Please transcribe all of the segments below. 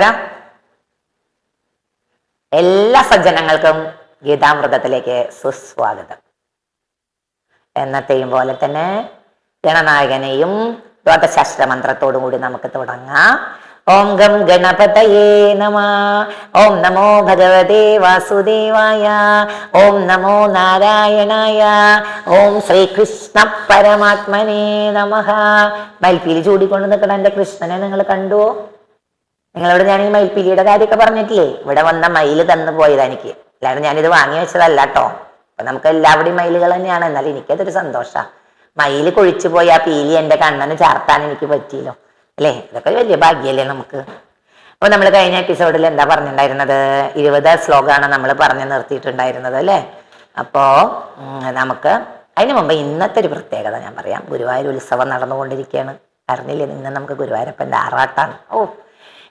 നമസ്കാരം. എല്ലാ സജ്ജനങ്ങൾക്കും ഗീതാമൃതത്തിലേക്ക് സുസ്വാഗതം. എന്നത്തെയും പോലെ തന്നെ ഗണനായകനെയും ദ്വാദശാസ്ത്ര മന്ത്രത്തോടും കൂടി നമുക്ക് തുടങ്ങാം. ഓം ഗം ഗണപതയേ നമ. ഓം നമോ ഭഗവതേ വാസുദേവായ. ഓം നമോ നാരായണായ. ഓം ശ്രീകൃഷ്ണ പരമാത്മനേ നമ. മൽപ്പിയിൽ ചൂടിക്കൊണ്ട് നിൽക്കണ എന്റെ കൃഷ്ണനെ നിങ്ങൾ കണ്ടുവോ നിങ്ങളോട് ഞാൻ ഈ മയിൽപ്പീലിയുടെ കാര്യമൊക്കെ പറഞ്ഞിട്ടില്ലേ? ഇവിടെ വന്ന മയിൽ തന്നു പോയതാ എനിക്ക്. അല്ലാണ്ട് ഞാനിത് വാങ്ങി വെച്ചതല്ല കേട്ടോ അപ്പൊ നമുക്ക് എല്ലാവരുടെയും മയിലുകൾ തന്നെയാണ്. എന്നാലും എനിക്കതൊരു സന്തോഷ. മയിൽ കൊഴിച്ചു പോയി ആ പീലി എന്റെ കണ്ണന് ചാർത്താൻ എനിക്ക് പറ്റിയല്ലോ. അല്ലേ? ഇതൊക്കെ വലിയ ഭാഗ്യല്ലേ നമുക്ക്. അപ്പൊ നമ്മൾ കഴിഞ്ഞ എപ്പിസോഡിൽ എന്താ പറഞ്ഞിട്ടുണ്ടായിരുന്നത് ഇരുപത് ശ്ലോകമാണ് നമ്മൾ പറഞ്ഞു നിർത്തിയിട്ടുണ്ടായിരുന്നത് അല്ലേ? അപ്പോ നമുക്ക് അതിന് മുമ്പ് ഇന്നത്തെ ഒരു പ്രത്യേകത ഞാൻ പറയാം. ഗുരുവായൂർ ഉത്സവം നടന്നുകൊണ്ടിരിക്കുകയാണ്. അറിഞ്ഞില്ലേ? ഇന്ന് നമുക്ക് ഗുരുവായൂരപ്പന്റെ ആറാട്ടാണ്. ഓ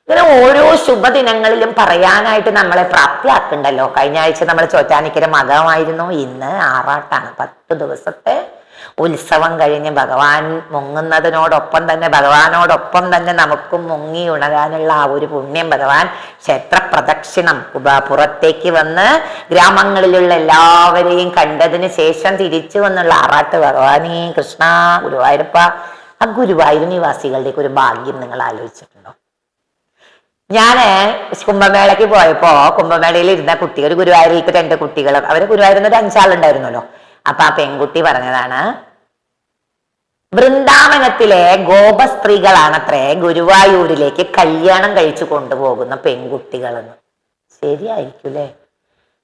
ഇങ്ങനെ ഓരോ ശുഭദിനങ്ങളിലും പറയാനായിട്ട് നമ്മളെ പ്രാപ്തിയാക്കണ്ടല്ലോ. കഴിഞ്ഞ ആഴ്ച നമ്മൾ ചോറ്റാനിക്കര മകമായിരുന്നു ഇന്ന് ആറാട്ടാണ്. പത്ത് ദിവസത്തെ ഉത്സവം കഴിഞ്ഞ് ഭഗവാൻ മുങ്ങുന്നതിനോടൊപ്പം തന്നെ ഭഗവാനോടൊപ്പം തന്നെ നമുക്കും മുങ്ങി ഉണരാനുള്ള ആ ഒരു പുണ്യം ഭഗവാൻ ക്ഷേത്ര പ്രദക്ഷിണം പുറത്തേക്ക് വന്ന് ഗ്രാമങ്ങളിലുള്ള എല്ലാവരെയും കണ്ടതിന് ശേഷം തിരിച്ചു വന്നുള്ള ആറാട്ട് ഭഗവാനേ കൃഷ്ണ ഗുരുവായൂരപ്പ ആ ഗുരുവായൂർ നിവാസികളുടെയൊക്കെ ഒരു ഭാഗ്യം നിങ്ങൾ ആലോചിച്ചിട്ടുണ്ടോ. ഞാൻ കുംഭമേളയ്ക്ക് പോയപ്പോ കുംഭമേളയിൽ ഇരുന്ന കുട്ടികൾ ഗുരുവായൂരിലേക്ക് രണ്ട് കുട്ടികൾ അവർ ഗുരുവായൂരിൽ നിന്ന് ഒരു അഞ്ചാളുണ്ടായിരുന്നല്ലോ. അപ്പൊ ആ പെൺകുട്ടി പറഞ്ഞതാണ് വൃന്ദാവനത്തിലെ ഗോപസ്ത്രീകളാണത്രേ ഗുരുവായൂരിലേക്ക് കല്യാണം കഴിച്ചു കൊണ്ടുപോകുന്ന പെൺകുട്ടികളെന്ന്. ശരിയായിരിക്കൂലേ?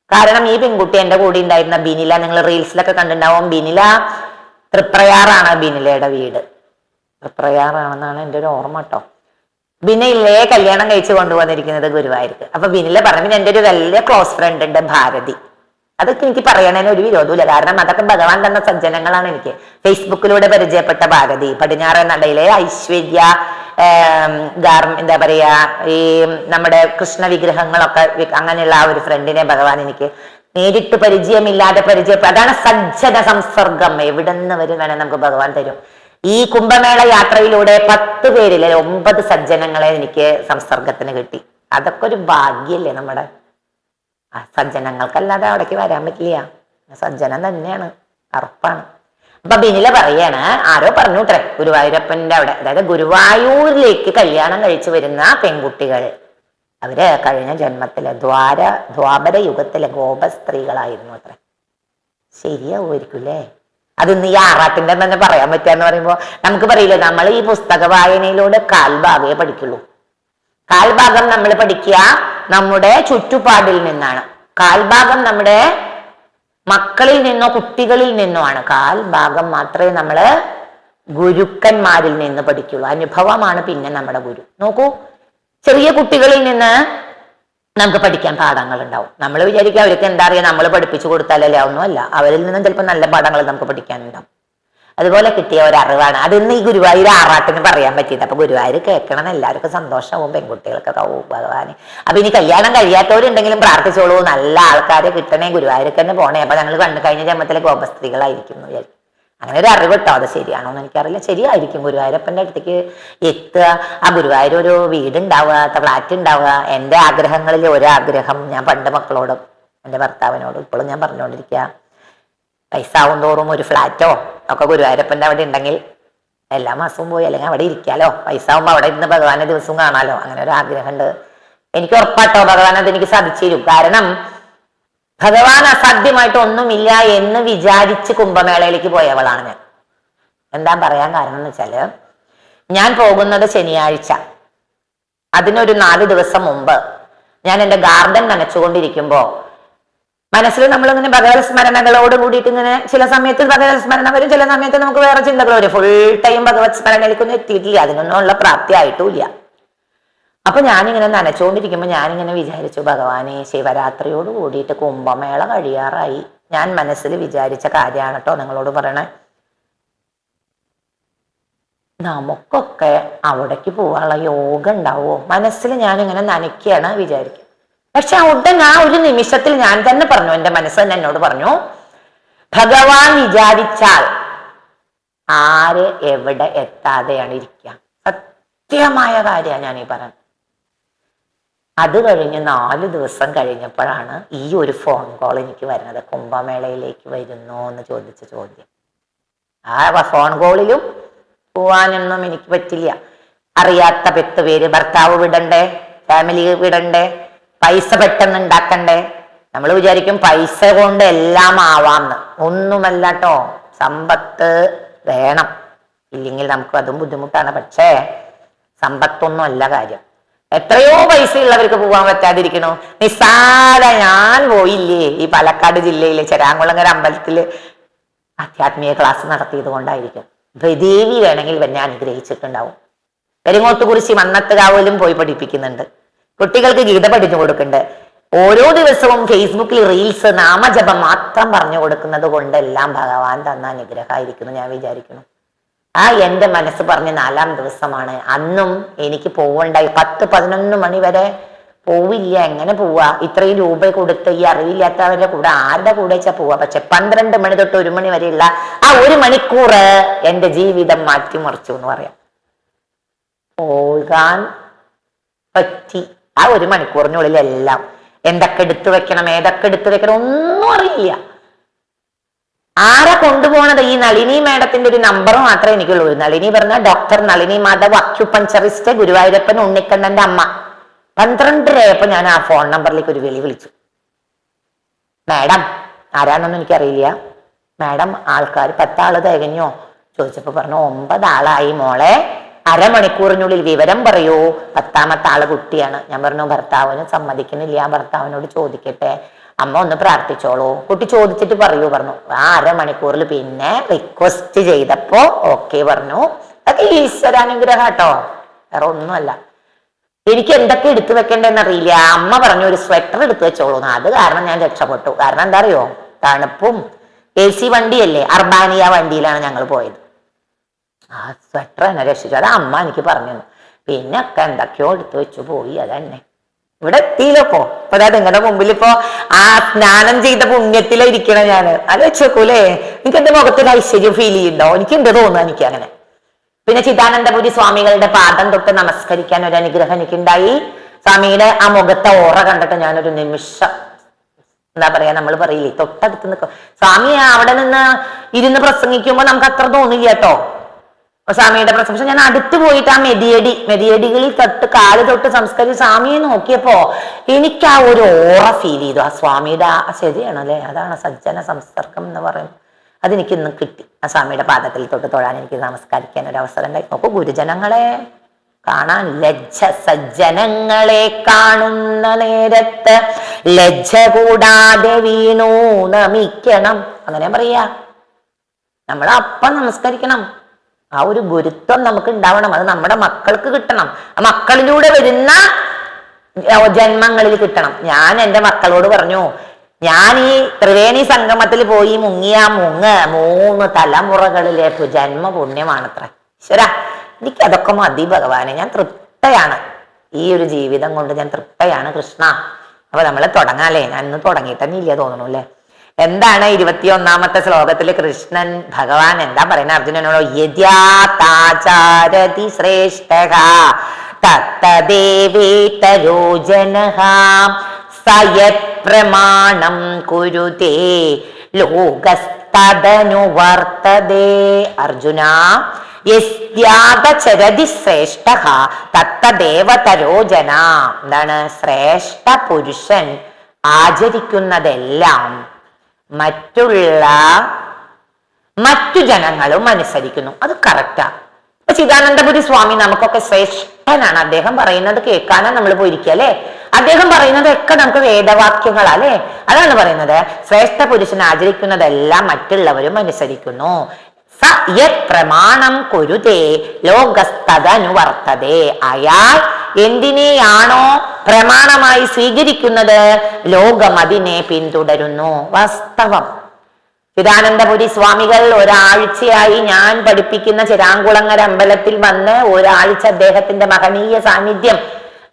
കാരണം ഈ പെൺകുട്ടി എന്റെ കൂടെ ഉണ്ടായിരുന്ന ബിനില നിങ്ങൾ റീൽസിലൊക്കെ കണ്ടിട്ടുണ്ടാവും ബിനില തൃപ്രയാറാണ് ബിനിലയുടെ വീട്. തൃപ്രയാറാണെന്നാണ് എന്റെ ഒരു ഓർമ്മ കേട്ടോ ബിനയിലെ കല്യാണം കഴിച്ചു കൊണ്ടുവന്നിരിക്കുന്നത് ഗുരുവായൂർക്ക്. അപ്പൊ ബിനിലെ പറഞ്ഞു എന്റെ ഒരു വലിയ ക്ലോസ് ഫ്രണ്ട് ഉണ്ട് ഭാരതി. അതൊക്കെ എനിക്ക് പറയണതിന് ഒരു വിരോധമില്ല കാരണം അതൊക്കെ ഭഗവാൻ തന്ന സജ്ജനങ്ങളാണ് എനിക്ക്. ഫേസ്ബുക്കിലൂടെ പരിചയപ്പെട്ട ഭാരതി പടിഞ്ഞാറൻ നടയിലെ ഐശ്വര്യ എന്താ പറയാ ഈ നമ്മുടെ കൃഷ്ണ വിഗ്രഹങ്ങളൊക്കെ അങ്ങനെയുള്ള ആ ഒരു ഫ്രണ്ടിനെ ഭഗവാൻ എനിക്ക് നേരിട്ട് പരിചയമില്ലാതെ പരിചയപ്പെട്ട അതാണ് സജ്ജന സംസർഗം. എവിടെ നിന്ന് വരും വേണേൽ നമുക്ക് ഭഗവാൻ തരും. ഈ കുംഭമേള യാത്രയിലൂടെ പത്ത് പേരിലെ ഒമ്പത് സജ്ജനങ്ങളെ എനിക്ക് സംസർഗത്തിന് കിട്ടി. അതൊക്കെ ഒരു ഭാഗ്യല്ലേ നമ്മുടെ? സജ്ജനങ്ങൾക്കല്ലാതെ അവിടേക്ക് വരാൻ പറ്റില്ല. സജ്ജനം തന്നെയാണ്. ഉറപ്പാണ്. അപ്പൊ ബിനില പറയാണ് ആരോ പറഞ്ഞു അത്രേ ഗുരുവായൂരപ്പന്റെ അവിടെ അതായത് ഗുരുവായൂരിലേക്ക് കല്യാണം കഴിച്ചു വരുന്ന പെൺകുട്ടികൾ അവർ കഴിഞ്ഞ ജന്മത്തിലെ ദ്വാര ദ്വാപര യുഗത്തിലെ ഗോപസ്ത്രീകളായിരുന്നു അത്ര. ശരിയാവുമായിരിക്കും അല്ലേ? അത് ഈ ആറാട്ടിന്റെ തന്നെ പറയാൻ പറ്റുക എന്ന് പറയുമ്പോൾ നമുക്ക് പറയില്ലേ നമ്മൾ ഈ പുസ്തക വായനയിലൂടെ കാൽഭാഗേ പഠിക്കുള്ളൂ. കാൽഭാഗം നമ്മൾ പഠിക്കുക നമ്മുടെ ചുറ്റുപാടിൽ നിന്നാണ്. കാൽഭാഗം നമ്മുടെ മക്കളിൽ നിന്നോ കുട്ടികളിൽ നിന്നോ ആണ്. കാൽഭാഗം മാത്രമേ നമ്മൾ ഗുരുക്കന്മാരിൽ നിന്ന് പഠിക്കുള്ളൂ. അനുഭവമാണ് പിന്നെ നമ്മുടെ ഗുരു. നോക്കൂ ചെറിയ കുട്ടികളിൽ നിന്ന് നമുക്ക് പഠിക്കാൻ പാഠങ്ങൾ ഉണ്ടാവും നമ്മൾ വിചാരിക്കുക അവർക്ക് എന്താ അറിയാം നമ്മൾ പഠിപ്പിച്ചു കൊടുത്താലല്ലേ ഒന്നുമല്ല അവരിൽ നിന്നും ചിലപ്പോൾ നല്ല പാഠങ്ങൾ നമുക്ക് പഠിക്കാനുണ്ടാവും. അതുപോലെ കിട്ടിയ ഒരു അറിവാണ് അതിന്ന് ഈ ഗുരുവായൂർ ആറാട്ടിന് പറയാൻ പറ്റിയത്. അപ്പൊ ഗുരുവായൂർ കേൾക്കണം എല്ലാവർക്കും സന്തോഷമാവും പെൺകുട്ടികൾക്കൊക്കെ. ഓ ഭഗവാന്. അപ്പൊ ഇനി കല്യാണം കഴിയാത്തവരുണ്ടെങ്കിലും പ്രാർത്ഥിച്ചോളൂ. നല്ല ആൾക്കാരെ കിട്ടണേ ഗുരുവായൂർക്ക് തന്നെ പോണേ. അപ്പൊ ഞങ്ങൾ കണ്ടു കഴിഞ്ഞ ജന്മത്തിലെ ഗോപസ്ത്രീകളായിരിക്കും വിചാരിക്കും. അങ്ങനെ ഒരു അറിവ് കേട്ടോ അത് ശരിയാണോ എന്ന് എനിക്കറിയില്ല. ശരിയായിരിക്കും ഗുരുവായൂരപ്പന്റെ അടുത്തേക്ക് എത്തുക. ആ ഗുരുവായൂർ ഒരു വീട് ഉണ്ടാവുക ഫ്ലാറ്റ് ഉണ്ടാവുക. എന്റെ ആഗ്രഹങ്ങളിൽ ഒരാഗ്രഹം ഞാൻ പണ്ട് മക്കളോടും എന്റെ ഭർത്താവിനോടും ഇപ്പോഴും ഞാൻ പറഞ്ഞുകൊണ്ടിരിക്കുക. പൈസ ആവും തോറും ഒരു ഫ്ലാറ്റോ ഒക്കെ ഗുരുവായൂരപ്പന്റെ അവിടെ ഉണ്ടെങ്കിൽ എല്ലാ മാസവും പോയി അല്ലെങ്കിൽ അവിടെ ഇരിക്കാലോ. പൈസ ആവുമ്പോൾ അവിടെ ഇരുന്ന് ഭഗവാനെ ദിവസവും കാണാലോ. അങ്ങനെ ഒരു ആഗ്രഹമുണ്ട്. എനിക്ക് ഉറപ്പാട്ടോ ഭഗവാൻ അത് എനിക്ക് സാധിച്ചു തരും. കാരണം ഭഗവാൻ അസാധ്യമായിട്ട് ഒന്നുമില്ല എന്ന് വിചാരിച്ച് കുംഭമേളയിലേക്ക് പോയവളാണ് ഞാൻ. എന്താ പറയാൻ കാരണം എന്ന് വെച്ചാൽ ഞാൻ പോകുന്നത് ശനിയാഴ്ച. അതിനൊരു നാല് ദിവസം മുമ്പ് ഞാൻ എന്റെ ഗാർഡൻ നനച്ചുകൊണ്ടിരിക്കുമ്പോ മനസ്സിൽ നമ്മളിങ്ങനെ ഭഗവത് സ്മരണകളോട് കൂടിയിട്ട് ഇങ്ങനെ ചില സമയത്ത് ഭഗവത് സ്മരണ വരും ചില സമയത്ത് നമുക്ക് വേറെ ചിന്തകൾ വരും. ഫുൾ ടൈം ഭഗവത് സ്മരണയിലേക്കൊന്നും എത്തിയിട്ടില്ല. അതിനൊന്നുള്ള പ്രാപ്തി ആയിട്ടുമില്ല അപ്പൊ ഞാനിങ്ങനെ നനച്ചുകൊണ്ടിരിക്കുമ്പോൾ ഞാനിങ്ങനെ വിചാരിച്ചു ഭഗവാനെ ശിവരാത്രിയോട് കൂടിയിട്ട് കുംഭമേള കഴിയാറായി. ഞാൻ മനസ്സിൽ വിചാരിച്ച കാര്യമാണ് കേട്ടോ നിങ്ങളോട് പറയണേ. നമുക്കൊക്കെ അവിടേക്ക് പോകാനുള്ള യോഗ ഉണ്ടാവോ? മനസ്സിൽ ഞാനിങ്ങനെ നനയ്ക്കുകയാണ് വിചാരിക്കും. പക്ഷെ ഉടൻ ആ ഒരു നിമിഷത്തിൽ ഞാൻ തന്നെ പറഞ്ഞു എന്റെ മനസ്സ് തന്നെ എന്നോട് പറഞ്ഞു ഭഗവാൻ വിചാരിച്ചാൽ ആര് എവിടെ എത്താതെയാണ് ഇരിക്കുക സത്യമായ കാര്യമാണ് ഞാൻ ഈ പറയുന്നത് അത് കഴിഞ്ഞ് നാല് ദിവസം കഴിഞ്ഞപ്പോഴാണ് ഈ ഒരു ഫോൺ കോൾ എനിക്ക് വരുന്നത്. കുംഭമേളയിലേക്ക് വരുന്നു എന്ന് ചോദിച്ച ചോദ്യം. ആ ഫോൺ കോളിലും പോവാനൊന്നും എനിക്ക് പറ്റില്ല. അറിയാത്ത പത്ത് പേര് ഭർത്താവ് വിടണ്ടേ ഫാമിലി വിടണ്ടേ പൈസ പെട്ടെന്ന് ഉണ്ടാക്കണ്ടേ. നമ്മൾ വിചാരിക്കും പൈസ കൊണ്ട് എല്ലാം ആവാന്ന്. ഒന്നുമല്ല കേട്ടോ സമ്പത്ത് വേണം. ഇല്ലെങ്കിൽ നമുക്ക് അതും ബുദ്ധിമുട്ടാണ്. പക്ഷേ സമ്പത്തൊന്നും അല്ല കാര്യം. എത്രയോ പൈസ ഉള്ളവർക്ക് പോകാൻ പറ്റാതിരിക്കണോ? നിസ്സാര ഞാൻ പോയില്ലേ ഈ പാലക്കാട് ജില്ലയിലെ ചെരാങ്കുളങ്ങര അമ്പലത്തിൽ ആധ്യാത്മിക ക്ലാസ് നടത്തിയത് കൊണ്ടായിരിക്കും. ദേവി വേണമെങ്കിൽ എന്നെ അനുഗ്രഹിച്ചിട്ടുണ്ടാവും. പെരിങ്ങോത്ത് കുറിച്ച് മന്നത്തുകാവിലും പോയി പഠിപ്പിക്കുന്നുണ്ട്. കുട്ടികൾക്ക് ഗീത പഠിച്ചു കൊടുക്കുന്നുണ്ട്. ഓരോ ദിവസവും ഫേസ്ബുക്കിൽ റീൽസ് നാമജപം മാത്രം പറഞ്ഞു കൊടുക്കുന്നത് കൊണ്ടെല്ലാം ഭഗവാൻ തന്ന അനുഗ്രഹമായിരിക്കുന്നു ഞാൻ വിചാരിക്കുന്നു. ആ എന്റെ മനസ്സ് പറഞ്ഞ നാലാം ദിവസമാണ്. അന്നും എനിക്ക് പോവണ്ടായി. പത്ത് പതിനൊന്ന് മണി വരെ പോവില്ല. എങ്ങനെ പോവാ? ഇത്രയും രൂപ കൊടുത്ത് ഈ അറിവില്ലാത്തവരുടെ കൂടെ ആരുടെ കൂടെ വെച്ചാ പോവാ? പക്ഷെ പന്ത്രണ്ട് മണി തൊട്ട് ഒരു മണി വരെയുള്ള ആ ഒരു മണിക്കൂർ എന്റെ ജീവിതം മാറ്റിമറിച്ചു എന്ന് പറയാം. പോകാൻ പറ്റി. ആ ഒരു മണിക്കൂറിനുള്ളിൽ എല്ലാം എന്തൊക്കെ എടുത്തു വെക്കണം ഏതൊക്കെ എടുത്തു വെക്കണം ഒന്നും അറിയില്ല. ആരെ കൊണ്ടുപോണത്? ഈ നളിനി മാഡത്തിന്റെ ഒരു നമ്പർ മാത്രമേ എനിക്കുള്ളൂ. നളിനി പറഞ്ഞ ഡോക്ടർ നളിനി മാധവ് അക്യുപഞ്ചറിസ്റ്റ് ഗുരുവായൂരപ്പൻ ഉണ്ണിക്കണ്ണന്റെ അമ്മ. പന്ത്രണ്ടരയപ്പോ ഞാൻ ആ ഫോൺ നമ്പറിലേക്ക് ഒരു വിളി വിളിച്ചു. മാഡം ആരാണെന്നൊന്നും എനിക്കറിയില്ല. മാഡം ആൾക്കാർ പത്താൾ തികഞ്ഞോ? ചോദിച്ചപ്പോ പറഞ്ഞു ഒമ്പത് ആളായി മോളെ. അരമണിക്കൂറിനുള്ളിൽ വിവരം പറയൂ. പത്താമത്തെ ആൾ കുട്ടിയാണ്. ഞാൻ പറഞ്ഞു ഭർത്താവിന് സമ്മതിക്കുന്നില്ല. ഭർത്താവിനോട് ചോദിക്കട്ടെ. അമ്മ ഒന്ന് പ്രാർത്ഥിച്ചോളൂ. കുട്ടി ചോദിച്ചിട്ട് പറയൂ പറഞ്ഞു. ആ അരമണിക്കൂറിൽ പിന്നെ റിക്വസ്റ്റ് ചെയ്തപ്പോ ഓക്കെ പറഞ്ഞു. അതൊക്കെ ഈശ്വരാനുഗ്രഹം കേട്ടോ വേറെ ഒന്നുമല്ല. എനിക്ക് എന്തൊക്കെ എടുത്തു വെക്കേണ്ടതെന്ന് അറിയില്ല. അമ്മ പറഞ്ഞു ഒരു സ്വെറ്റർ എടുത്തു വെച്ചോളൂ. അത് കാരണം ഞാൻ രക്ഷപ്പെട്ടു. കാരണം എന്താ അറിയോ തണുപ്പും എ സി വണ്ടിയല്ലേ? അർബാനിയ വണ്ടിയിലാണ് ഞങ്ങൾ പോയത്. ആ സ്വെറ്റർ എന്നെ രക്ഷിച്ചു. അത് അമ്മ എനിക്ക് പറഞ്ഞു പിന്നെ ഒക്കെ എന്തൊക്കെയോ എടുത്തു വെച്ചു പോയി. അതന്നെ. ഇവിടെ എത്തിയില്ലപ്പോ അതാ നിങ്ങളുടെ മുമ്പിൽ ഇപ്പോ ആ സ്നാനം ചെയ്ത പുണ്യത്തിലിരിക്കണ ഞാൻ. അത് വെച്ചേക്കൂലേ? എനിക്ക് എന്റെ മുഖത്തൊരു ഐശ്വര്യം ഫീൽ ചെയ്യുന്നുണ്ടോ? എനിക്ക് എന്ത് തോന്നുന്നു എനിക്ക് അങ്ങനെ. പിന്നെ ചിദാനന്ദപുരി സ്വാമികളുടെ പാദം തൊട്ട് നമസ്കരിക്കാൻ ഒരു അനുഗ്രഹം എനിക്കുണ്ടായി. സ്വാമിയുടെ ആ മുഖത്തെ ഓറ കണ്ടിട്ട് ഞാനൊരു നിമിഷം എന്താ പറയാ നമ്മൾ പറയില്ലേ തൊട്ടടുത്ത് നിൽക്കും സ്വാമി അവിടെ നിന്ന് ഇരുന്ന് പ്രസംഗിക്കുമ്പോ നമുക്ക് അത്ര തോന്നില്ല കേട്ടോ. സ്വാമിയുടെ പ്രസംഗം. പക്ഷെ ഞാൻ അടുത്ത് പോയിട്ട് ആ മെതിയടി മെതിയടികളിൽ തൊട്ട് കാൽ തൊട്ട് സംസ്കരിച്ച് സ്വാമിയെ നോക്കിയപ്പോ എനിക്ക് ആ ഒരു ഓറ ഫീൽ ചെയ്തു. ആ സ്വാമിയുടെ ആ ശരിയാണ് അല്ലെ? അതാണ് സജ്ജന സംസർഗം എന്ന് പറയുന്നത് അതെനിക്ക് ഇന്നും കിട്ടി. ആ സ്വാമിയുടെ പാദത്തിൽ തൊട്ട് തൊഴാൻ എനിക്ക് നമസ്കരിക്കാൻ ഒരു അവസരം ഉണ്ടായി. നോക്കൂ ഗുരുജനങ്ങളെ കാണാൻ ലജ്ജ സജ്ജനങ്ങളെ കാണുന്ന നേരത്ത് ലജ്ജ കൂടാതെ വീണു നമിക്കണം. അങ്ങനെ പറയാ. നമ്മൾ അപ്പം നമസ്കരിക്കണം. ആ ഒരു ഗുരുത്വം നമുക്ക് ഉണ്ടാവണം. അത് നമ്മുടെ മക്കൾക്ക് കിട്ടണം. മക്കളിലൂടെ വരുന്ന ജന്മങ്ങളിൽ കിട്ടണം. ഞാൻ എന്റെ മക്കളോട് പറഞ്ഞു ഞാൻ ഈ ത്രിവേണി സംഗമത്തിൽ പോയി മുങ്ങിയ മുങ്ങ് മൂന്ന് തലമുറകളിലേക്ക് ജന്മ പുണ്യമാണത്ര ഈശ്വര എനിക്ക് അതൊക്കെ മതി ഭഗവാനെ. ഞാൻ തൃപ്തയാണ്. ഈ ഒരു ജീവിതം കൊണ്ട് ഞാൻ തൃപ്തയാണ് കൃഷ്ണ. അപ്പൊ നമ്മൾ തുടങ്ങാല്ലേ ഞാൻ ഇന്ന് തുടങ്ങിയിട്ടന്നെ ഇല്ല തോന്നുന്നു അല്ലേ? എന്താണ് ഇരുപത്തിയൊന്നാമത്തെ ശ്ലോകത്തിൽ കൃഷ്ണൻ ഭഗവാൻ എന്താ പറയുന്നത് അർജുനനോട് യദ്യാതാചാരതി ശ്രേഷ്ഠ. തത്തദേവേതരോജന സയത് പ്രമാണം കുരുതേ. ലോകസ്തനുവർത്തതേ അർജുന ശ്രേഷ്ഠ. തത്തദേവതരോ എന്താണ്? ശ്രേഷ്ഠ പുരുഷൻ ആചരിക്കുന്നതെല്ലാം മറ്റുള്ള മറ്റു ജനങ്ങളും അനുസരിക്കുന്നു. അത് കറക്റ്റാ ചിദാനന്ദപുരി സ്വാമി നമുക്കൊക്കെ ശ്രേഷ്ഠനാണ്. അദ്ദേഹം പറയുന്നത് കേൾക്കാനാ നമ്മൾ പോയിരിക്കുക അല്ലെ? അദ്ദേഹം പറയുന്നതൊക്കെ നമുക്ക് വേദവാക്യങ്ങളാ അല്ലെ? അതാണ് പറയുന്നത്. ശ്രേഷ്ഠ പുരുഷൻ ആചരിക്കുന്നതെല്ലാം മറ്റുള്ളവരും അനുസരിക്കുന്നു. സ പ്രമാണം കുരുതേ ലോകസ്ഥതനുവർത്തതേ അയാൾ എന്തിനെയാണോ പ്രമാണമായി സ്വീകരിക്കുന്നത്? ലോകം അതിനെ പിന്തുടരുന്നു. വാസ്തവം. ചിദാനന്ദപുരി സ്വാമികൾ ഒരാഴ്ചയായി ഞാൻ പഠിപ്പിക്കുന്ന ചിരാങ്കുളങ്ങര അമ്പലത്തിൽ വന്ന് ഒരാഴ്ച അദ്ദേഹത്തിന്റെ മഹനീയ സാന്നിധ്യം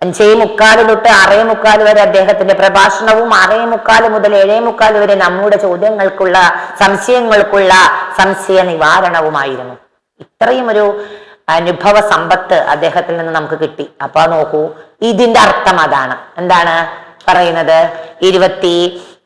അഞ്ചേ മുക്കാൽ തൊട്ട് ആറേ മുക്കാൽ വരെ അദ്ദേഹത്തിന്റെ പ്രഭാഷണവും ആറേ മുക്കാൽ മുതൽ ഏഴേ മുക്കാൽ വരെ നമ്മുടെ ചോദ്യങ്ങൾക്കുള്ള സംശയങ്ങൾക്കുള്ള സംശയ നിവാരണവുമായിരുന്നു. ഇത്രയും ഒരു അനുഭവ സമ്പത്ത് അദ്ദേഹത്തിൽ നിന്ന് നമുക്ക് കിട്ടി. അപ്പൊ നോക്കൂ ഇതിന്റെ അർത്ഥം അതാണ്. എന്താണ് പറയുന്നത്? ഇരുപത്തി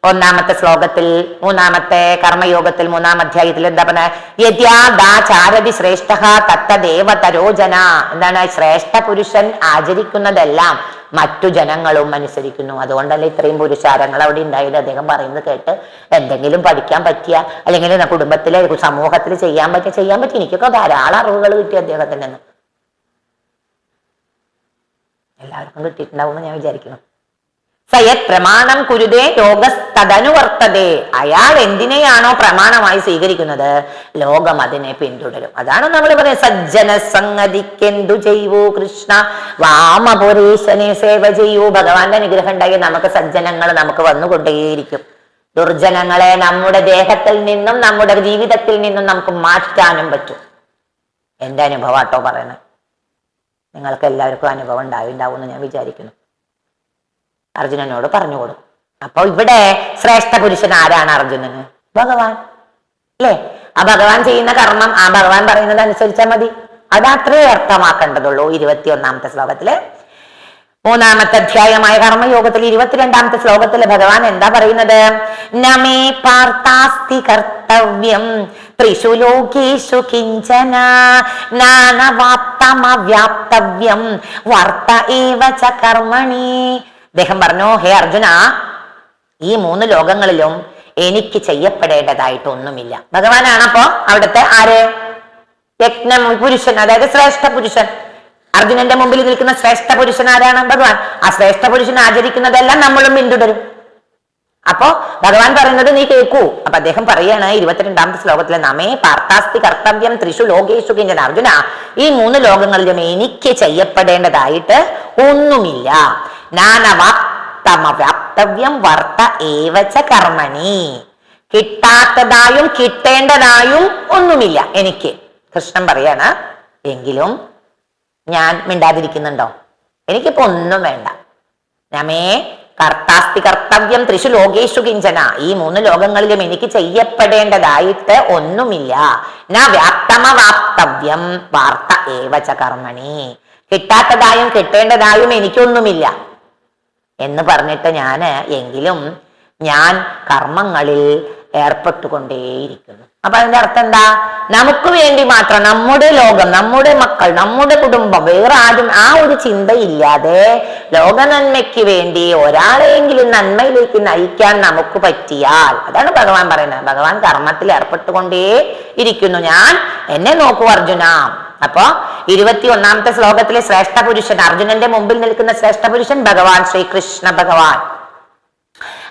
ഒന്നാമത്തെ ശ്ലോകത്തിൽ മൂന്നാമത്തെ കർമ്മയോഗത്തിൽ മൂന്നാം അധ്യായത്തിൽ എന്താ പറഞ്ഞ യദ്യാദാചാരതി ശ്രേഷ്ഠ തത്തദേവ തരോജന എന്താണ്? ശ്രേഷ്ഠ പുരുഷൻ ആചരിക്കുന്നതെല്ലാം മറ്റു ജനങ്ങളും അനുസരിക്കുന്നു. അതുകൊണ്ടല്ലേ ഇത്രയും പുരുഷാരങ്ങൾ അവിടെ ഉണ്ടായത്? അദ്ദേഹം പറയുന്നത് കേട്ട് എന്തെങ്കിലും പഠിക്കാൻ പറ്റിയ അല്ലെങ്കിൽ കുടുംബത്തിലെ സമൂഹത്തിൽ ചെയ്യാൻ പറ്റിയ ചെയ്യാൻ പറ്റി എനിക്കൊക്കെ ധാരാളം അറിവുകൾ കിട്ടി അദ്ദേഹത്തിൽ എല്ലാവർക്കും കിട്ടിയിട്ടുണ്ടാവും ഞാൻ വിചാരിക്കുന്നു. സയത് പ്രമാണം കുരുതേ ലോകസ്തനുവർത്തതേ അയാൾ എന്തിനെയാണോ പ്രമാണമായി സ്വീകരിക്കുന്നത്? ലോകം അതിനെ പിന്തുടരും. അതാണ് നമ്മൾ പറയുന്നത് സജ്ജന സംഗതിക്കെന്തു ചെയ്യൂ കൃഷ്ണ? വാമപുരീശനെ സേവ ചെയ്യൂ. ഭഗവാന്റെ അനുഗ്രഹം ഉണ്ടായി നമുക്ക് സജ്ജനങ്ങൾ നമുക്ക് വന്നുകൊണ്ടേയിരിക്കും. ദുർജനങ്ങളെ നമ്മുടെ ദേഹത്തിൽ നിന്നും നമ്മുടെ ജീവിതത്തിൽ നിന്നും നമുക്ക് മാറ്റാനും പറ്റും. എന്റെ അനുഭവാട്ടോ പറയണേ. നിങ്ങൾക്ക് എല്ലാവർക്കും അനുഭവം ഉണ്ടാവിണ്ടാവും എന്ന് ഞാൻ വിചാരിക്കുന്നു. അർജുനനോട് പറഞ്ഞു കൊടുക്കും. അപ്പോൾ ഇവിടെ ശ്രേഷ്ഠ പുരുഷൻ ആരാണ് അർജുനന്? ഭഗവാൻ. അല്ലേ? ആ ഭഗവാൻ ചെയ്യുന്ന കർമ്മം ആ ഭഗവാൻ പറയുന്നത് അനുസരിച്ചാൽ മതി. അത് അത്രേ അർത്ഥമാക്കേണ്ടതുള്ളൂ ഇരുപത്തിയൊന്നാമത്തെ ശ്ലോകത്തിൽ. മൂന്നാമത്തെ അധ്യായമായ കർമ്മയോഗത്തിൽ ഇരുപത്തിരണ്ടാമത്തെ ശ്ലോകത്തിൽ ഭഗവാൻ എന്താ പറയുന്നത്? നമേ പാർത്താസ്തി കർത്തവ്യം ത്രിഷു കിഞ്ചന നാനവാപ്തമവ്യാപ്തവ്യം വർത്ത ഏവ ച കർമ്മണി അദ്ദേഹം പറഞ്ഞു ഹേ അർജുന ഈ മൂന്ന് ലോകങ്ങളിലും എനിക്ക് ചെയ്യപ്പെടേണ്ടതായിട്ടൊന്നുമില്ല. ഭഗവാനാണ് അപ്പോ അവിടുത്തെ ആര്? യജ്ഞ പുരുഷൻ അതായത് ശ്രേഷ്ഠ പുരുഷൻ. അർജുനന്റെ മുമ്പിൽ നിൽക്കുന്ന ശ്രേഷ്ഠ പുരുഷൻ ആരാണ്? ഭഗവാൻ. ആ ശ്രേഷ്ഠ പുരുഷൻ ആചരിക്കുന്നതെല്ലാം നമ്മളും പിന്തുടരും. അപ്പോ ഭഗവാൻ പറയുന്നത് നീ കേൾക്കൂ. അപ്പൊ അദ്ദേഹം പറയാണ് ഇരുപത്തിരണ്ടാമത്തെ ശ്ലോകത്തിലെ നമേ പാർത്ഥാസ്തി കർത്തവ്യം ത്രിഷു ലോകേഷു കിഞ്ചന അർജുന ഈ മൂന്ന് ലോകങ്ങളിലും എനിക്ക് ചെയ്യപ്പെടേണ്ടതായിട്ട് ഒന്നുമില്ല. നാനവാപ്തമവ്യാപ്തവ്യം വർത്ത ഏവച്ച കർമ്മണി. കിട്ടാത്തതായും കിട്ടേണ്ടതായും ഒന്നുമില്ല എനിക്ക്. കൃഷ്ണൻ പറയാണ് എങ്കിലും ഞാൻ മിണ്ടാതിരിക്കുന്നുണ്ടോ? എനിക്കിപ്പോ ഒന്നും വേണ്ട. നമേ കർത്താസ്തി കർത്തവ്യം ത്രിശു ലോകേഷു കിഞ്ചന. ഈ മൂന്ന് ലോകങ്ങളിലും എനിക്ക് ചെയ്യപ്പെടേണ്ടതായിട്ട് ഒന്നുമില്ല. ന വ്യാപ്തമവാപ്തവ്യം വാർത്ത ഏവച കർമ്മണി. കിട്ടാത്തതായും കിട്ടേണ്ടതായും എനിക്കൊന്നുമില്ല. എന്ന് പറഞ്ഞിട്ട് ഞാൻ എങ്കിലും ഞാൻ കർമ്മങ്ങളിൽ ഏർപ്പെട്ടുകൊണ്ടേയിരിക്കുന്നു. അപ്പൊ അതിന്റെ അർത്ഥം എന്താ? നമുക്ക് വേണ്ടി മാത്രം നമ്മുടെ ലോകം നമ്മുടെ മക്കൾ നമ്മുടെ കുടുംബം വേറെ ആരും ആ ഒരു ചിന്തയില്ലാതെ ലോക നന്മയ്ക്ക് വേണ്ടി ഒരാളെങ്കിലും നന്മയിലേക്ക് നയിക്കാൻ നമുക്ക് പറ്റിയാൽ അതാണ് ഭഗവാൻ പറയുന്നത്. ഭഗവാൻ കർമ്മത്തിൽ ഏർപ്പെട്ടുകൊണ്ടേ ഇരിക്കുന്നു ഞാൻ എന്നെ നോക്കൂ അർജുന അപ്പോ ഇരുപത്തി ഒന്നാമത്തെ ശ്ലോകത്തിലെ ശ്രേഷ്ഠ പുരുഷൻ അർജുനന്റെ മുമ്പിൽ നിൽക്കുന്ന ശ്രേഷ്ഠ പുരുഷൻ ഭഗവാൻ ശ്രീകൃഷ്ണ ഭഗവാൻ.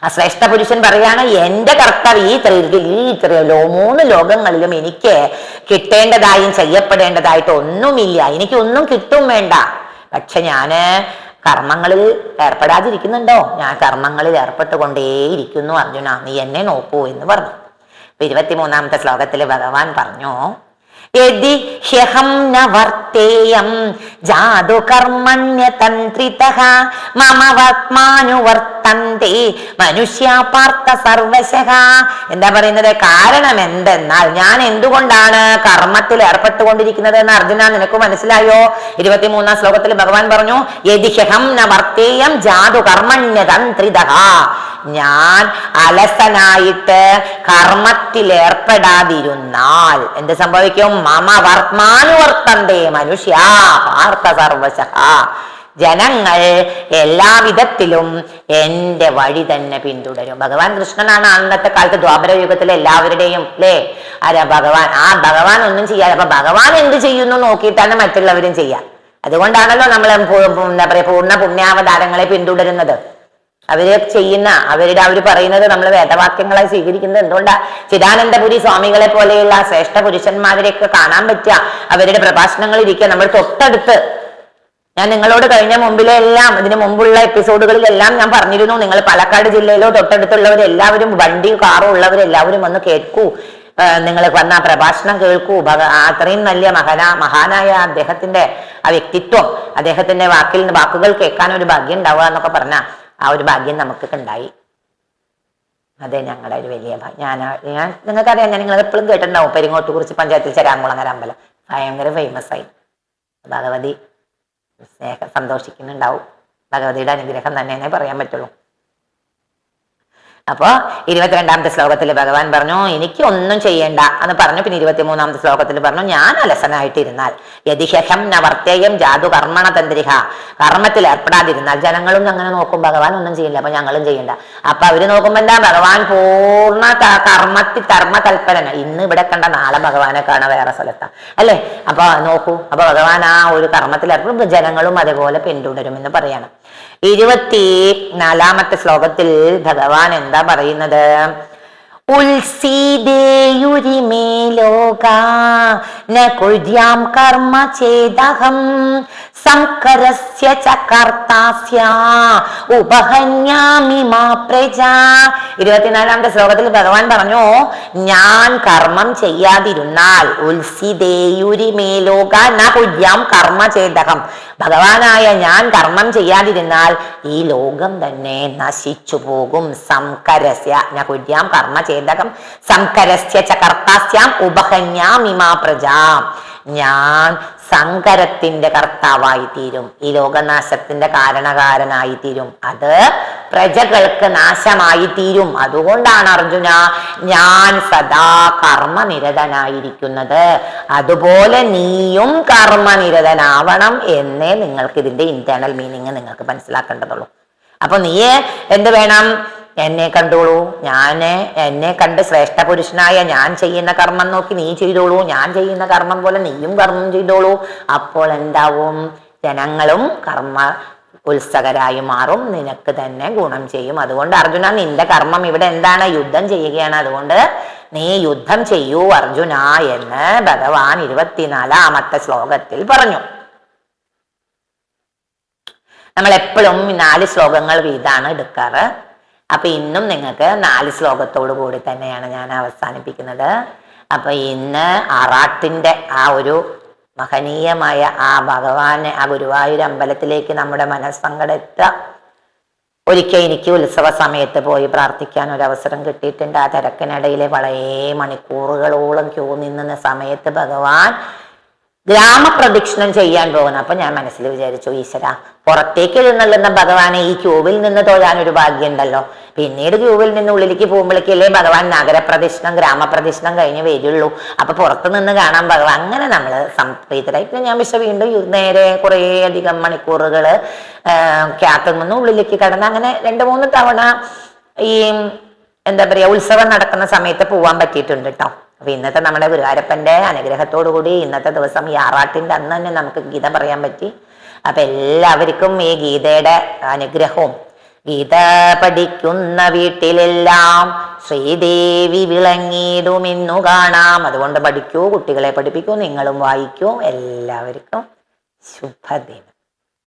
ആ ശ്രേഷ്ഠ പുരുഷൻ പറയാണ് എന്റെ കർത്താവ് ഈ ത്രി- ഈ ത്രി- മൂന്ന് ലോകങ്ങളിലും എനിക്ക് കിട്ടേണ്ടതായും ചെയ്യപ്പെടേണ്ടതായിട്ട് ഒന്നുമില്ല. എനിക്ക് ഒന്നും കിട്ടും വേണ്ട. പക്ഷെ ഞാൻ കർമ്മങ്ങളിൽ ഏർപ്പെടാതിരിക്കുന്നുണ്ടോ? ഞാൻ കർമ്മങ്ങളിൽ ഏർപ്പെട്ടുകൊണ്ടേയിരിക്കുന്നു അർജുന. നീ എന്നെ നോക്കൂ എന്ന് പറഞ്ഞു. ഇരുപത്തി ഇരുപത്തിമൂന്നാമത്തെ ശ്ലോകത്തിൽ ഭഗവാൻ പറഞ്ഞു യദി ഹ്യഹം ന വർത്തേയം. ജാതു കർമ്മണ്യതന്ത്രിതഃ മമ വർത്തമാനുവർത്തന്തി മനുഷ്യ പാർത്ഥ സർവശഃ. എന്താ പറയുന്നത്? കാരണം എന്തെന്നാൽ ഞാൻ എന്തുകൊണ്ടാണ് കർമ്മത്തിൽ ഏർപ്പെട്ടുകൊണ്ടിരിക്കുന്നത് എന്ന് അർജുന നിനക്ക് മനസ്സിലായോ? ഇരുപത്തിമൂന്നാം ശ്ലോകത്തിൽ ഭഗവാൻ പറഞ്ഞു യതി ഹ്യഹം ന വർത്തേയം ജാതു കർമ്മണ്യതന്ത്രിതഃ ഞാൻ അലസനായിട്ട് കർമ്മത്തിൽ ഏർപ്പെടാതിരുന്നാൽ എന്ത് സംഭവിക്കും? മമ വർത്മാനുവർത്തന്തേ മനുഷ്യ പാർത്ഥ സർവശ ജനങ്ങൾ എല്ലാവിധത്തിലും എന്റെ വഴി തന്നെ പിന്തുടരും. ഭഗവാൻ കൃഷ്ണനാണ് അന്നത്തെ കാലത്ത് ദ്വാപര യുഗത്തിലെ എല്ലാവരുടെയും അല്ലേ അല്ല ഭഗവാൻ ആ ഭഗവാൻ ഒന്നും ചെയ്യാതെ അപ്പൊ ഭഗവാൻ എന്ത് ചെയ്യുന്നു നോക്കിയിട്ടാണ് മറ്റുള്ളവരും ചെയ്യാം. അതുകൊണ്ടാണല്ലോ നമ്മൾ എന്താ പറയാ പൂർണ പുണ്യാവതാരങ്ങളെ പിന്തുടരുന്നത്. അവർ ചെയ്യുന്ന അവരുടെ അവർ പറയുന്നത് നമ്മൾ വേദവാക്യങ്ങളായി സ്വീകരിക്കുന്നത് എന്തുകൊണ്ടാ? ചിദാനന്ദപുരി സ്വാമികളെ പോലെയുള്ള ശ്രേഷ്ഠ പുരുഷന്മാരെയൊക്കെ കാണാൻ പറ്റുക. അവരുടെ പ്രഭാഷണങ്ങൾ ഇരിക്കുക. നമ്മൾ തൊട്ടടുത്ത് ഞാൻ നിങ്ങളോട് കഴിഞ്ഞ മുമ്പിലെ എല്ലാം ഇതിന് മുമ്പുള്ള എപ്പിസോഡുകളിലെല്ലാം ഞാൻ പറഞ്ഞിരുന്നു. നിങ്ങൾ പാലക്കാട് ജില്ലയിലോ തൊട്ടടുത്തുള്ളവരെല്ലാവരും വണ്ടി കാറും ഉള്ളവരെല്ലാവരും വന്ന് കേൾക്കൂ. നിങ്ങൾ വന്ന പ്രഭാഷണം കേൾക്കൂ. ഭഗ അത്രയും നല്ല മഹാനാ മഹാനായ അദ്ദേഹത്തിന്റെ ആ വ്യക്തിത്വം അദ്ദേഹത്തിന്റെ വാക്കിൽ വാക്കുകൾ കേൾക്കാൻ ഒരു ഭാഗ്യം ഉണ്ടാവുക എന്നൊക്കെ പറഞ്ഞ. ആ ഒരു ഭാഗ്യം നമുക്കൊക്കെ ഉണ്ടായി. അതെ ഞങ്ങളുടെ ഒരു വലിയ ഞാൻ ഞാൻ നിങ്ങൾക്കറിയാം ഞാൻ നിങ്ങൾ എപ്പോഴും കേട്ടിട്ടുണ്ടാവും പെരിങ്ങോട്ട് കുറിച്ച് പഞ്ചായത്തിൽ ചരാങ്കുളങ്ങര അമ്പലം ഭയങ്കര ഫേമസ് ആയി. ഭഗവതി സ്നേഹം സന്തോഷിക്കുന്നുണ്ടാവും. ഭഗവതിയുടെ അനുഗ്രഹം തന്നെ പറയാൻ പറ്റുള്ളൂ. അപ്പോ ഇരുപത്തിരണ്ടാമത്തെ ശ്ലോകത്തിൽ ഭഗവാൻ പറഞ്ഞു എനിക്ക് ഒന്നും ചെയ്യേണ്ട എന്ന് പറഞ്ഞു. പിന്നെ ഇരുപത്തിമൂന്നാമത്തെ ശ്ലോകത്തിൽ പറഞ്ഞു ഞാൻ അലസനായിട്ടിരുന്നാൽ യതിഹം നവർത്തേയം ജാതു കർമ്മണ തന്ത്രിഹ കർമ്മത്തിൽ ഏർപ്പെടാതിരുന്നാൽ ജനങ്ങളും അങ്ങനെ നോക്കും ഭഗവാൻ ഒന്നും ചെയ്യില്ല അപ്പൊ ഞങ്ങളും ചെയ്യണ്ട. അപ്പൊ അവർ നോക്കുമ്പോ എന്താ ഭഗവാൻ പൂർണ കർമ്മത്തിൽ കർമ്മ തൽപ്പരന ഇന്ന് ഇവിടെ കണ്ട നാളെ ഭഗവാനെ കാണാൻ വേറെ സ്ഥലത്താ. അല്ലേ? അപ്പൊ നോക്കൂ അപ്പൊ ഭഗവാൻ ആ ഒരു കർമ്മത്തിൽ ഏർപ്പെടും ജനങ്ങളും അതേപോലെ പിന്തുടരുമെന്ന് പറയാണ്. ഇരുപത്തി നാലാമത്തെ ശ്ലോകത്തിൽ ഭഗവാൻ എന്താ പറയുന്നത്? ഉത്സീദേയുരിമേ ലോക ന കുര്യാം കർമ്മ ചേദഹം സംകരസ്യ ഉപഹന്യാമി മാ പ്രജ ഇരുപത്തിനാലാമത്തെ ശ്ലോകത്തിൽ ഭഗവാൻ പറഞ്ഞു ഞാൻ കർമ്മം ചെയ്യാതിരുന്നാൽ ഉത്സിതേയുരിമേ ലോക ന കുര്യാം കർമ്മ ചേതകം. ഭഗവാനായ ഞാൻ കർമ്മം ചെയ്യാതിരുന്നാൽ ഈ ലോകം തന്നെ നശിച്ചു പോകും. സംകരസ്യ ഞാൻ കുര്യാം കർമ്മ ചേദകം സംകരസ്യ ച കർത്താസ്യാം ഉപഹന്യാമിമാ പ്രജ. ഞാൻ സങ്കരത്തിന്റെ കർത്താവായി തീരും ഈ ലോകനാശത്തിന്റെ കാരണകാരനായി തീരും അത് പ്രജകൾക്ക് നാശമായി തീരും അതുകൊണ്ടാണ് അർജുന ഞാൻ സദാ കർമ്മനിരതനായിരിക്കുന്നത്. അതുപോലെ നീയും കർമ്മനിരതനാവണം എന്നേ നിങ്ങൾക്ക് ഇതിന്റെ ഇന്റേണൽ മീനിങ് നിങ്ങൾക്ക് മനസ്സിലാക്കേണ്ടതുള്ളൂ. അപ്പൊ നീ എന്ത് വേണം? എന്നെ കണ്ടോളൂ. ഞാൻ എന്നെ കണ്ട് ശ്രേഷ്ഠ പുരുഷനായ ഞാൻ ചെയ്യുന്ന കർമ്മം നോക്കി നീ ചെയ്തോളൂ. ഞാൻ ചെയ്യുന്ന കർമ്മം പോലെ നീയും കർമ്മം ചെയ്തോളൂ. അപ്പോൾ എന്താവും? ജനങ്ങളും കർമ്മ ഉത്സകരായി മാറും. നിനക്ക് തന്നെ ഗുണം ചെയ്യും. അതുകൊണ്ട് അർജുന നിന്റെ കർമ്മം ഇവിടെ എന്താണ്? യുദ്ധം ചെയ്യുകയാണ്. അതുകൊണ്ട് നീ യുദ്ധം ചെയ്യൂ അർജുന എന്ന് ഭഗവാൻ ഇരുപത്തിനാലാമത്തെ ശ്ലോകത്തിൽ പറഞ്ഞു. നമ്മൾ എപ്പോഴും നാല് ശ്ലോകങ്ങൾ വീതാണ് എടുക്കാറ്. അപ്പൊ ഇന്നും നിങ്ങൾക്ക് നാല് ശ്ലോകത്തോടു കൂടി തന്നെയാണ് ഞാൻ അവസാനിപ്പിക്കുന്നത്. അപ്പൊ ഇന്ന് അറാട്ടിന്റെ ആ ഒരു മഹനീയമായ ആ ഭഗവാനെ ആ ഗുരുവായൂർ അമ്പലത്തിലേക്ക് നമ്മുടെ മനസ്സങ്കടത്ത ഒരിക്കൽ എനിക്ക് ഉത്സവ സമയത്ത് പോയി പ്രാർത്ഥിക്കാൻ ഒരു അവസരം കിട്ടിയിട്ടുണ്ട്. ആ തിരക്കിനിടയിലെ വളരെ മണിക്കൂറുകളോളം ക്യൂ നിന്നുന്ന സമയത്ത് ഭഗവാൻ ഗ്രാമപ്രദക്ഷിണം ചെയ്യാൻ പോകുന്നു. അപ്പൊ ഞാൻ മനസ്സിൽ വിചാരിച്ചു ഈശ്വര പുറത്തേക്ക് നിന്നുള്ള ഭഗവാനെ ഈ ക്യൂവിൽ നിന്ന് തൊഴാൻ ഒരു ഭാഗ്യമുണ്ടല്ലോ. പിന്നീട് ക്യൂവിൽ നിന്ന് ഉള്ളിലേക്ക് പോകുമ്പോഴേക്കല്ലേ ഭഗവാൻ നഗരപ്രദക്ഷിണം ഗ്രാമപ്രദക്ഷിണം കഴിഞ്ഞ് വരുള്ളൂ. അപ്പൊ പുറത്ത് നിന്ന് കാണാൻ ഭഗവാൻ അങ്ങനെ നമ്മൾ സംപ്രീതരായി പിന്നെ ഞാൻ പക്ഷെ വീണ്ടും നേരെ കുറേ അധികം മണിക്കൂറുകൾ ക്യാത്തിൽ നിന്ന് ഉള്ളിലേക്ക് കടന്ന് അങ്ങനെ രണ്ട് മൂന്ന് തവണ ഈ എന്താ പറയാ ഉത്സവം നടക്കുന്ന സമയത്ത് പോവാൻ പറ്റിയിട്ടുണ്ട് കേട്ടോ അപ്പൊ ഇന്നത്തെ നമ്മുടെ ഗുരുവാരപ്പന്റെ അനുഗ്രഹത്തോടു കൂടി ഇന്നത്തെ ദിവസം ഈ ആറാട്ടിന്റെ അന്ന് തന്നെ നമുക്ക് ഗീത പറയാൻ പറ്റി. അപ്പൊ എല്ലാവർക്കും ഈ ഗീതയുടെ അനുഗ്രഹവും. ഗീത പഠിക്കുന്ന വീട്ടിലെല്ലാം ശ്രീദേവി വിളങ്ങിയിടുമെന്നു കാണാം. അതുകൊണ്ട് പഠിക്കൂ കുട്ടികളെ പഠിപ്പിക്കൂ നിങ്ങളും വായിക്കൂ. എല്ലാവർക്കും ശുഭദിനം.